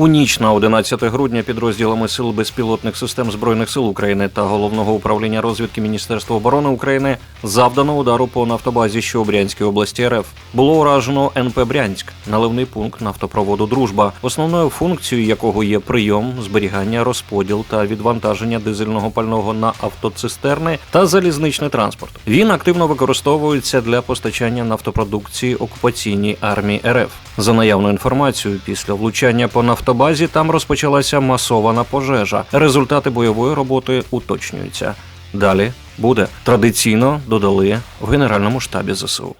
У ніч на 11 грудня підрозділами сил безпілотних систем збройних сил України та головного управління розвідки Міністерства оборони України завдано удару по нафтобазі, що у Брянській області РФ. Було уражено НП Брянськ, наливний пункт нафтопроводу Дружба, основною функцією якого є прийом, зберігання, розподіл та відвантаження дизельного пального на автоцистерни та залізничний транспорт. Він активно використовується для постачання нафтопродукції окупаційній армії РФ. За наявною інформацією, після влучання по нафтобазі там розпочалася масована пожежа. Результати бойової роботи уточнюються. Далі буде традиційно додали в генеральному штабі ЗСУ.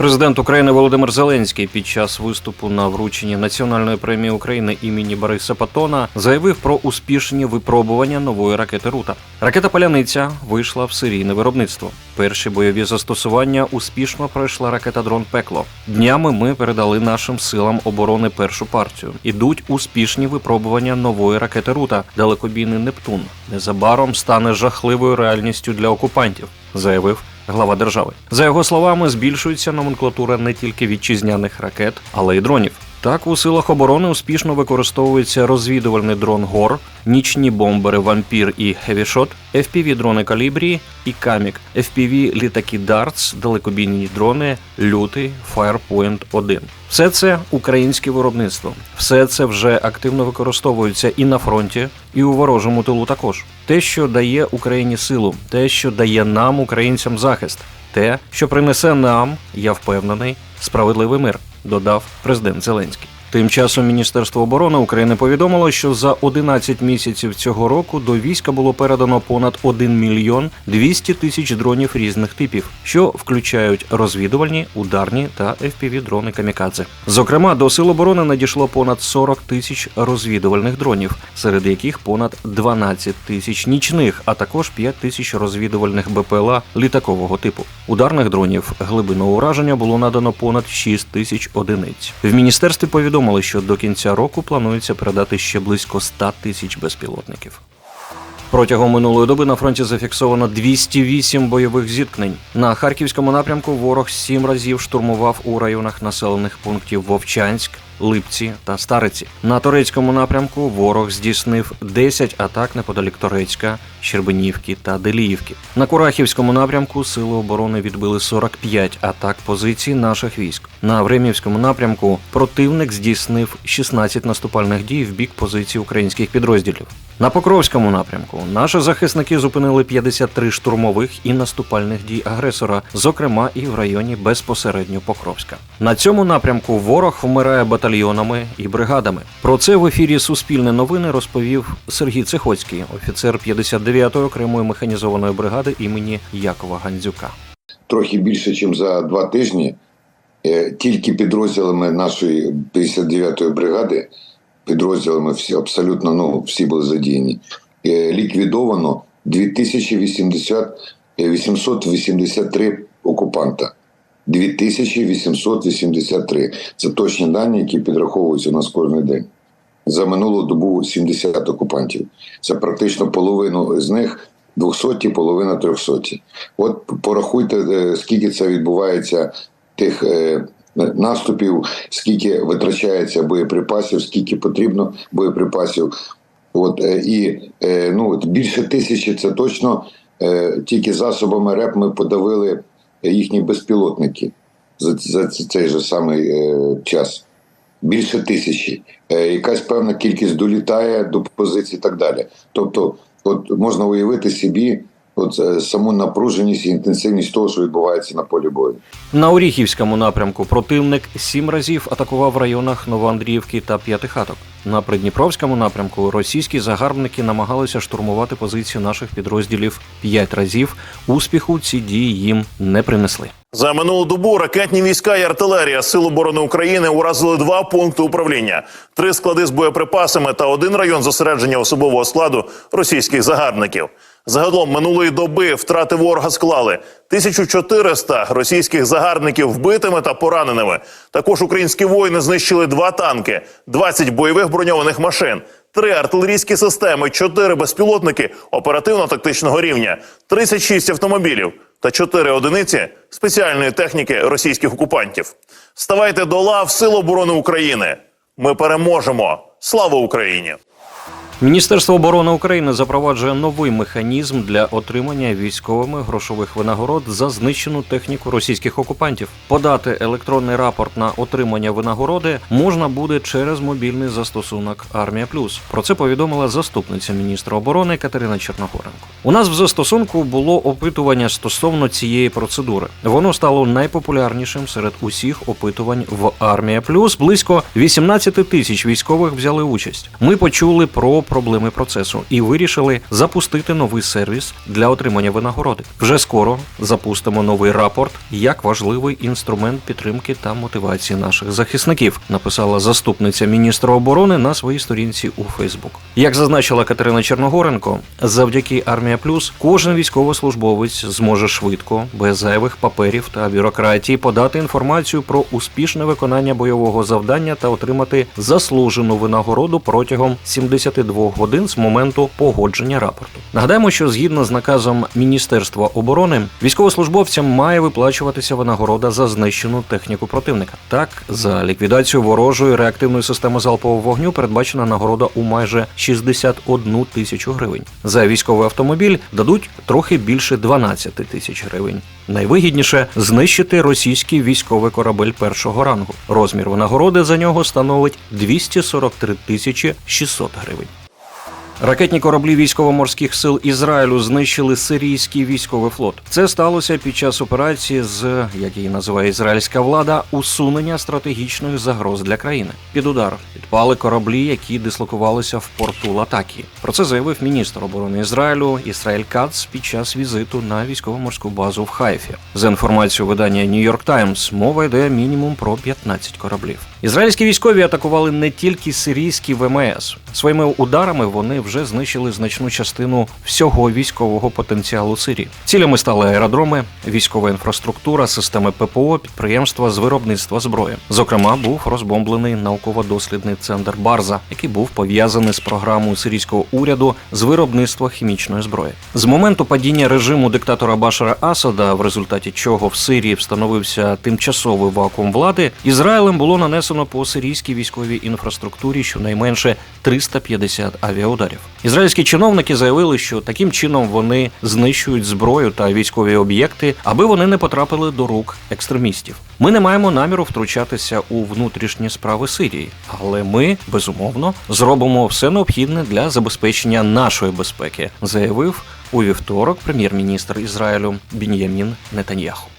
Президент України Володимир Зеленський під час виступу на врученні національної премії України імені Бориса Патона заявив про успішні випробування нової ракети Рута. Ракета Паляниця вийшла в серійне виробництво. Перші бойові застосування успішно пройшла ракета дрон Пекло. Днями ми передали нашим силам оборони першу партію. Ідуть успішні випробування нової ракети Рута. Далекобійний Нептун незабаром стане жахливою реальністю для окупантів, заявив глава держави. За його словами, збільшується номенклатура не тільки вітчизняних ракет, але й дронів. Так, у силах оборони успішно використовується розвідувальний дрон ГОР, нічні бомбери Вампір і Хевішот, fpv дрони Калібрі і Камік, fpv літаки Дартс, далекобійні дрони Лютий, Firepoint 1. Все це українське виробництво. Все це вже активно використовується і на фронті, і у ворожому тилу також. Те, що дає Україні силу, те, що дає нам, українцям, захист, те, що принесе нам, я впевнений, справедливий мир, додав президент Зеленський. Тим часом Міністерство оборони України повідомило, що за 11 місяців цього року до війська було передано понад 1 мільйон 200 тисяч дронів різних типів, що включають розвідувальні, ударні та fpv дрони камікадзе. Зокрема, до сил оборони надійшло понад 40 тисяч розвідувальних дронів, серед яких понад 12 тисяч нічних, а також 5 тисяч розвідувальних БПЛА літакового типу. Ударних дронів глибинного ураження було надано понад 6 тисяч одиниць. В міністерстві повідомили, що до кінця року планується передати ще близько 100 тисяч безпілотників. Протягом минулої доби на фронті зафіксовано 208 бойових зіткнень. На харківському напрямку ворог сім разів штурмував у районах населених пунктів Вовчанськ, Липці та Стариці. На турецькому напрямку ворог здійснив 10 атак неподалік Торецька, Щербинівки та Деліївки. На Курахівському напрямку сили оборони відбили 45 атак позицій наших військ. На Времівському напрямку противник здійснив 16 наступальних дій в бік позицій українських підрозділів. На Покровському напрямку наші захисники зупинили 53 штурмових і наступальних дій агресора, зокрема і в районі безпосередньо Покровська. На цьому напрямку ворог вмирає батальйонами і бригадами. Про це в ефірі Суспільне новини розповів Сергій Цехоцький, офіцер 59-ї окремої механізованої бригади імені Якова Гандзюка. трохи більше, ніж за два тижні, е, тільки підрозділами нашої 59-ї бригади, підрозділами всі абсолютно ну, всі були задіяні, е, ліквідовано 2080, е, 883 окупанта. 2883. Це точні дані, які підраховуються у нас кожен день. За минулу добу 70 окупантів. Це практично половину з них 200, половина 300. От порахуйте, е, скільки це відбувається тих е, наступів, скільки витрачається боєприпасів, скільки потрібно боєприпасів. От е, і ну от більше тисячі це точно тільки засобами РЕП ми подавили їхні безпілотники за, за цей же самий е, час. Більше тисячі. Е, якась певна кількість долітає до позицій і так далі. Тобто, от можна уявити собі от, е, саму напруженість і інтенсивність того, що відбувається на полі бою. На Оріхівському напрямку противник сім разів атакував в районах Новоандріївки та П'ятихаток. На Придніпровському напрямку російські загарбники намагалися штурмувати позиції наших підрозділів п'ять разів. Успіху ці дії їм не принесли. За минулу добу ракетні війська і артилерія Сил оборони України уразили два пункти управління, три склади з боєприпасами та один район зосередження особового складу російських загарбників. Загалом минулої доби втрати ворога склали 1400 російських загарбників вбитими та пораненими. Також українські воїни знищили два танки, 20 бойових броньованих машин, три артилерійські системи, чотири безпілотники оперативно-тактичного рівня, 36 автомобілів. та 4 одиниці спеціальної техніки російських окупантів. Ставайте до лав Сил оборони України. Ми переможемо. Слава Україні! Міністерство оборони України запроваджує новий механізм для отримання військовими грошових винагород за знищену техніку російських окупантів. Подати електронний рапорт на отримання винагороди можна буде через мобільний застосунок Армія Плюс. Про це повідомила заступниця міністра оборони Катерина Черногоренко. У нас в застосунку було опитування стосовно цієї процедури. Воно стало найпопулярнішим серед усіх опитувань в Армія Плюс. Близько 18 тисяч військових взяли участь. Ми почули про проблеми процесу і вирішили запустити новий сервіс для отримання винагороди. Вже скоро запустимо новий рапорт як важливий інструмент підтримки та мотивації наших захисників, написала заступниця міністра оборони на своїй сторінці у Фейсбук. Як зазначила Катерина Черногоренко, завдяки Армія Плюс кожен військовослужбовець зможе швидко, без зайвих паперів та бюрократії подати інформацію про успішне виконання бойового завдання та отримати заслужену винагороду протягом 72 годин з моменту погодження рапорту. Нагадаємо, що згідно з наказом Міністерства оборони, військовослужбовцям має виплачуватися винагорода за знищену техніку противника. Так, за ліквідацію ворожої реактивної системи залпового вогню передбачена нагорода у майже 61 тисячу гривень. За військовий автомобіль дадуть трохи більше 12 тисяч гривень. Найвигідніше знищити російський військовий корабель першого рангу. Розмір винагороди за нього становить 243 тисячі 600 гривень. Ракетні кораблі військово-морських сил Ізраїлю знищили сирійський військовий флот. Це сталося під час операції з як її називає ізраїльська влада усунення стратегічних загроз для країни. Під удар підпали кораблі, які дислокувалися в порту Латакі. Про це заявив міністр оборони Ізраїлю Ісраїль Кац під час візиту на військово-морську базу в Хайфі. За інформацією видання York Times, мова йде мінімум про 15 кораблів. Ізраїльські військові атакували не тільки сирійські ВМС. Своїми ударами вони вже знищили значну частину всього військового потенціалу Сирії. Цілями стали аеродроми, військова інфраструктура, системи ППО, підприємства з виробництва зброї. Зокрема, був розбомблений науково-дослідний центр Барза, який був пов'язаний з програмою сирійського уряду з виробництва хімічної зброї. З моменту падіння режиму диктатора Башара Асада, в результаті чого в Сирії встановився тимчасовий вакуум влади, Ізраїлем було нанесено по сирійській військовій інфраструктурі щонайменше 350 авіаударів. Ізраїльські чиновники заявили, що таким чином вони знищують зброю та військові об'єкти, аби вони не потрапили до рук екстремістів. Ми не маємо наміру втручатися у внутрішні справи Сирії, але ми безумовно зробимо все необхідне для забезпечення нашої безпеки, заявив у вівторок прем'єр-міністр Ізраїлю Бін'ямін Нетаньяху.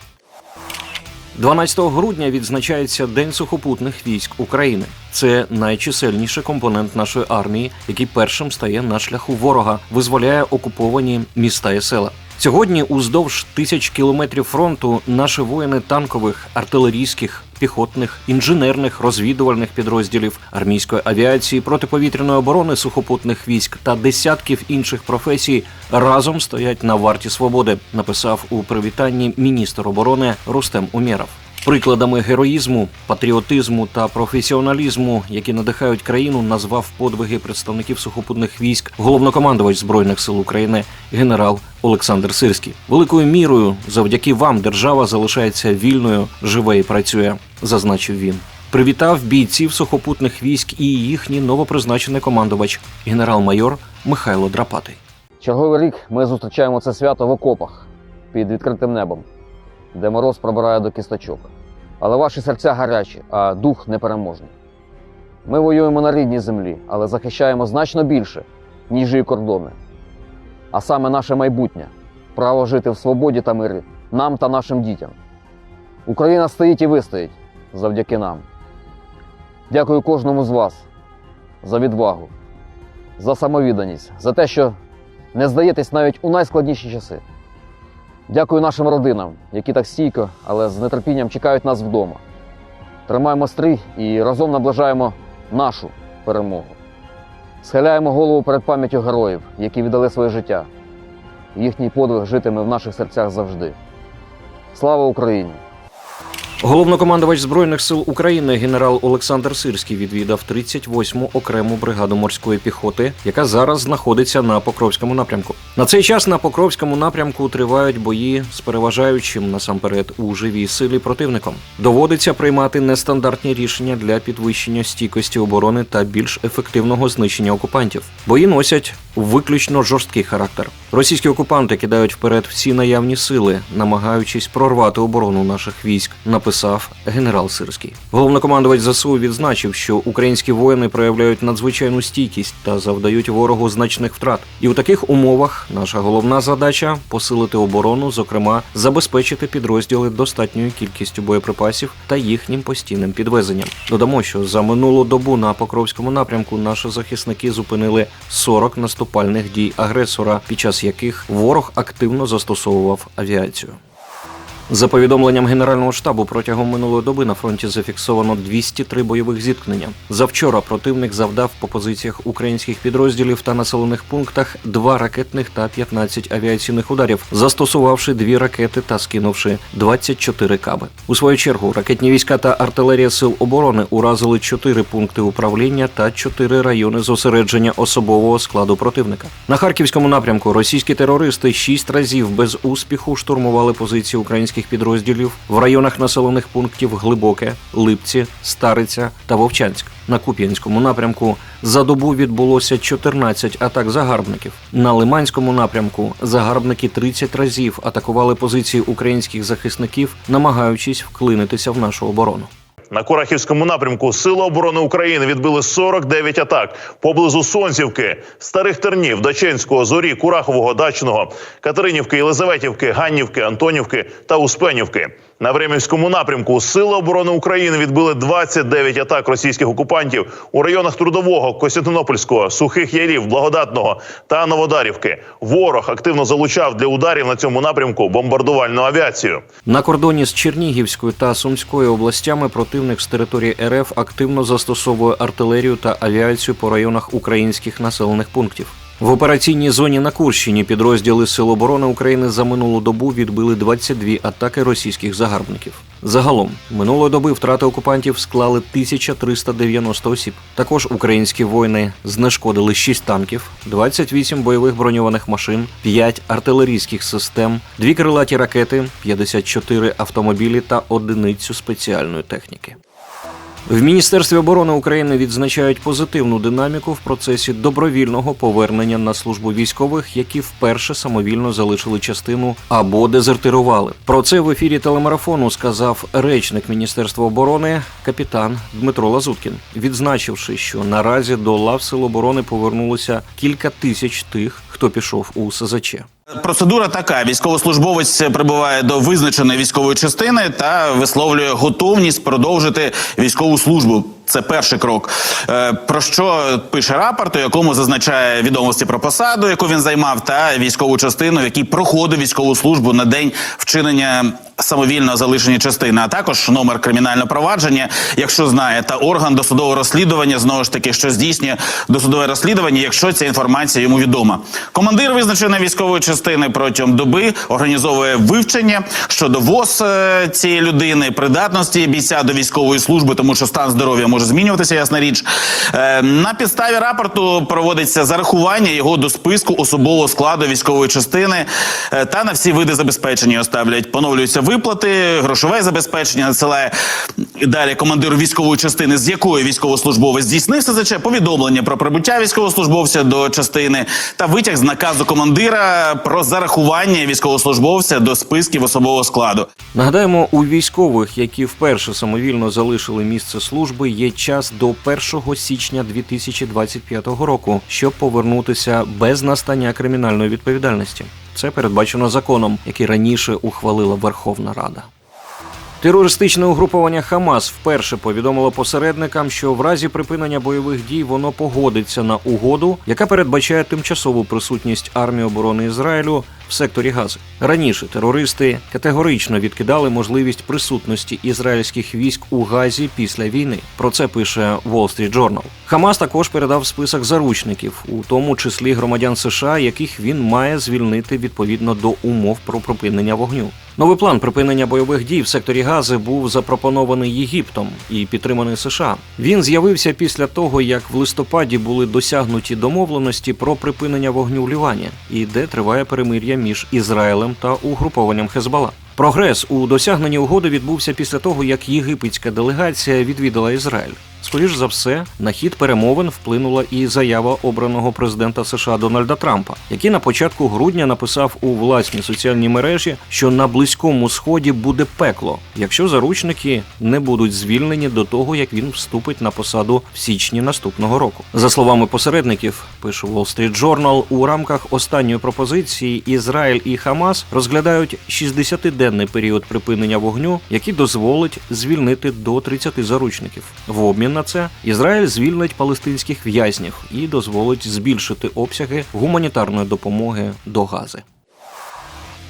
12 грудня відзначається День сухопутних військ України. Це найчисельніший компонент нашої армії, який першим стає на шляху ворога, визволяє окуповані міста і села. Сьогодні, уздовж тисяч кілометрів фронту, наші воїни танкових, артилерійських, піхотних, інженерних, розвідувальних підрозділів армійської авіації, протиповітряної оборони сухопутних військ та десятків інших професій разом стоять на варті свободи. Написав у привітанні міністр оборони Рустем Умєров. Прикладами героїзму, патріотизму та професіоналізму, які надихають країну, назвав подвиги представників сухопутних військ головнокомандувач збройних сил України генерал Олександр Сирський. Великою мірою завдяки вам держава залишається вільною, живе і працює, зазначив він. Привітав бійців сухопутних військ і їхній новопризначений командувач генерал-майор Михайло Драпатий. Черговий рік ми зустрічаємо це свято в окопах під відкритим небом, де мороз пробирає до кісточок. Але ваші серця гарячі, а дух непереможний. Ми воюємо на рідній землі, але захищаємо значно більше, ніж її кордони. А саме наше майбутнє право жити в свободі та мирі нам та нашим дітям. Україна стоїть і вистоїть завдяки нам. Дякую кожному з вас за відвагу, за самовідданість, за те, що не здаєтесь навіть у найскладніші часи. Дякую нашим родинам, які так стійко, але з нетерпінням чекають нас вдома. Тримаємо стрій і разом наближаємо нашу перемогу. Схиляємо голову перед пам'яттю героїв, які віддали своє життя. Їхній подвиг житиме в наших серцях завжди. Слава Україні! Головнокомандувач збройних сил України генерал Олександр Сирський відвідав 38-му окрему бригаду морської піхоти, яка зараз знаходиться на Покровському напрямку. На цей час на Покровському напрямку тривають бої з переважаючим насамперед у живій силі противником. Доводиться приймати нестандартні рішення для підвищення стійкості оборони та більш ефективного знищення окупантів. Бої носять виключно жорсткий характер. Російські окупанти кидають вперед всі наявні сили, намагаючись прорвати оборону наших військ, написав генерал Сирський. Головнокомандувач ЗСУ відзначив, що українські воїни проявляють надзвичайну стійкість та завдають ворогу значних втрат. І у таких умовах наша головна задача посилити оборону, зокрема забезпечити підрозділи достатньою кількістю боєприпасів та їхнім постійним підвезенням. Додамо, що за минулу добу на Покровському напрямку наші захисники зупинили 40 наступальних дій агресора, під час яких ворог активно застосовував авіацію. За повідомленням Генерального штабу, протягом минулої доби на фронті зафіксовано 203 бойових зіткнення. Завчора противник завдав по позиціях українських підрозділів та населених пунктах два ракетних та 15 авіаційних ударів, застосувавши дві ракети та скинувши 24 каби. У свою чергу ракетні війська та артилерія сил оборони уразили 4 пункти управління та 4 райони зосередження особового складу противника. На харківському напрямку російські терористи 6 разів без успіху штурмували позиції українських підрозділів в районах населених пунктів Глибоке, Липці, Стариця та Вовчанськ. На Куп'янському напрямку за добу відбулося 14 атак загарбників. На Лиманському напрямку загарбники 30 разів атакували позиції українських захисників, намагаючись вклинитися в нашу оборону. На Курахівському напрямку Сили оборони України відбили 49 атак поблизу Сонцівки, Старих Тернів, Даченського, Зорі, Курахового, Дачного, Катеринівки, Єлизаветівки, Ганнівки, Антонівки та Успенівки. На Времівському напрямку Сили оборони України відбили 29 атак російських окупантів у районах Трудового, Костянтинопольського, Сухих Ярів, Благодатного та Новодарівки. Ворог активно залучав для ударів на цьому напрямку бомбардувальну авіацію. На кордоні з Чернігівською та Сумською областями противник з території РФ активно застосовує артилерію та авіацію по районах українських населених пунктів. В операційній зоні на Курщині підрозділи Сил оборони України за минулу добу відбили 22 атаки російських загарбників. Загалом минулої доби втрати окупантів склали 1390 осіб. Також українські воїни знешкодили 6 танків, 28 бойових броньованих машин, 5 артилерійських систем, 2 крилаті ракети, 54 автомобілі та одиницю спеціальної техніки. В Міністерстві оборони України відзначають позитивну динаміку в процесі добровільного повернення на службу військових, які вперше самовільно залишили частину або дезертирували. Про це в ефірі телемарафону сказав речник Міністерства оборони капітан Дмитро Лазуткін, відзначивши, що наразі до лав сил оборони повернулося кілька тисяч тих, хто пішов у СЗЧ. Процедура така: військовослужбовець прибуває до визначеної військової частини та висловлює готовність продовжити військову службу. Це перший крок. Е, Про що пише рапорт, у якому зазначає відомості про посаду, яку він займав, та військову частину, в якій проходив військову службу на день вчинення самовільного залишення частини, а також номер кримінального провадження, якщо знає, та орган досудового розслідування знову ж таки, що здійснює досудове розслідування, якщо ця інформація йому відома. Командир визначеної військової частини протягом доби організовує вивчення щодо ВОЗ е, цієї людини, придатності бійця до військової служби, тому що стан здоров'я може змінюватися, ясна річ. Е, На підставі рапорту проводиться зарахування його до списку особового складу військової частини е, та на всі види забезпечення його ставлять. Поновлюються виплати, грошове забезпечення надсилає далі командиру військової частини, з якої військовослужбовець здійснив СЗЧ, повідомлення про прибуття військовослужбовця до частини та витяг з наказу командира про зарахування військовослужбовця до списків особового складу. Нагадаємо, у військових, які вперше самовільно залишили місце служби, є час до 1 січня 2025 року, щоб повернутися без настання кримінальної відповідальності. Це передбачено законом, який раніше ухвалила Верховна Рада. Терористичне угруповання Хамас вперше повідомило посередникам, що в разі припинення бойових дій воно погодиться на угоду, яка передбачає тимчасову присутність армії оборони Ізраїлю в секторі Гази. Раніше терористи категорично відкидали можливість присутності ізраїльських військ у Газі після війни. Про це пише Wall Street Journal. Хамас також передав список заручників, у тому числі громадян США, яких він має звільнити відповідно до умов про припинення вогню. Новий план припинення бойових дій в секторі Гази був запропонований Єгиптом і підтриманий США. Він з'явився після того, як в листопаді були досягнуті домовленості про припинення вогню в Лівані, і де триває перемир'я між Ізраїлем та угрупованням Хезбала. Прогрес у досягненні угоди відбувся після того, як єгипетська делегація відвідала Ізраїль. Скоріш за все, на хід перемовин вплинула і заява обраного президента США Дональда Трампа, який на початку грудня написав у власній соціальній мережі, що на близькому сході буде пекло, якщо заручники не будуть звільнені до того, як він вступить на посаду в січні наступного року. За словами посередників, пише Wall Street Journal, у рамках останньої пропозиції Ізраїль і Хамас розглядають 60-денний період припинення вогню, який дозволить звільнити до 30 заручників. В обмін на це Ізраїль звільнить палестинських в'язнів і дозволить збільшити обсяги гуманітарної допомоги до Гази.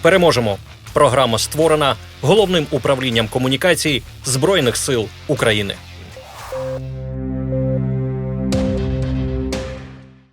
Переможемо. Програма створена головним управлінням комунікацій Збройних сил України.